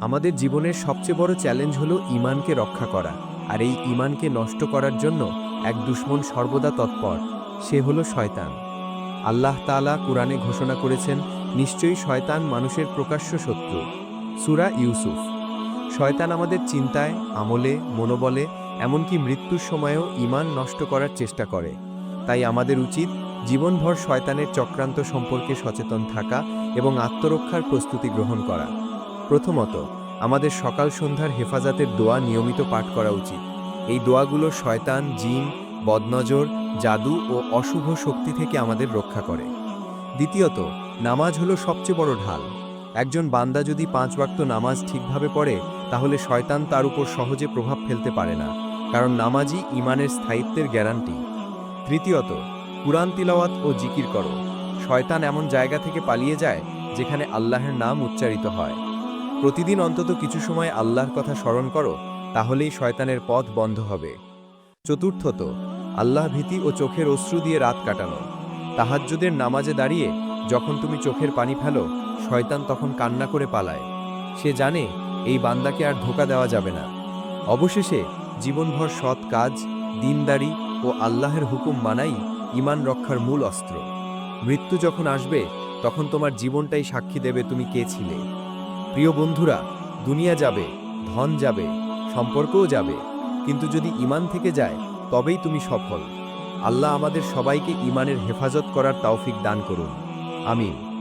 আমাদের জীবনের সবচেয়ে বড় চ্যালেঞ্জ হলো ইমানকে রক্ষা করা, আর এই ইমানকে নষ্ট করার জন্য এক দুশ্মন সর্বদা তৎপর, সে হলো শয়তান। আল্লাহ তাআলা কুরআনে ঘোষণা করেছেন, নিশ্চয়ই শয়তান মানুষের প্রকাশ্য শত্রু। সুরা ইউসুফ। শয়তান আমাদের চিন্তায়, আমলে, মনোবলে, এমনকি মৃত্যুর সময়ও ইমান নষ্ট করার চেষ্টা করে। তাই আমাদের উচিত জীবনভর শয়তানের চক্রান্ত সম্পর্কে সচেতন থাকা এবং আত্মরক্ষার প্রস্তুতি গ্রহণ করা। প্রথমত, আমাদের সকাল সন্ধ্যার হেফাজতের দোয়া নিয়মিত পাঠ করা উচিত। এই দোয়াগুলো শয়তান, জিন, বদনজর, জাদু ও অশুভ শক্তি থেকে আমাদের রক্ষা করে। দ্বিতীয়ত, নামাজ হলো সবচেয়ে বড় ঢাল। একজন বান্দা যদি পাঁচ ওয়াক্ত নামাজ ঠিকভাবে পড়ে, তাহলে শয়তান তার উপর সহজে প্রভাব ফেলতে পারে না, কারণ নামাজই ইমানের স্থায়িত্বের গ্যারান্টি। তৃতীয়ত, কুরআন তিলাওয়াত ও জিকির করো। শয়তান এমন জায়গা থেকে পালিয়ে যায়, যেখানে আল্লাহের নাম উচ্চারিত হয়। প্রতিদিন অন্তত কিছু সময় আল্লাহর কথা স্মরণ করো, তাহলেই শয়তানের পথ বন্ধ হবে। চতুর্থত, আল্লাহ ভীতি ও চোখের অশ্রু দিয়ে রাত কাটানো। তাহাজ্জুদের নামাজে দাঁড়িয়ে যখন তুমি চোখের পানি ফেলো, শয়তান তখন কান্না করে পালায়। সে জানে এই বান্দাকে আর ধোকা দেওয়া যাবে না। অবশেষে জীবনভর সৎ কাজ, দিনদারি ও আল্লাহের হুকুম মানাই ইমান রক্ষার মূল অস্ত্র। মৃত্যু যখন আসবে, তখন তোমার জীবনটাই সাক্ষী দেবে তুমি কে ছিলে। প্রিয় বন্ধুরা, দুনিয়া যাবে, ধন যাবে, সম্পর্কও যাবে, কিন্তু যদি ইমান থেকে যায়, তবেই তুমি সফল। আল্লাহ আমাদের সবাইকে ইমানের হেফাজত করার তৌফিক দান করুন। আমিন।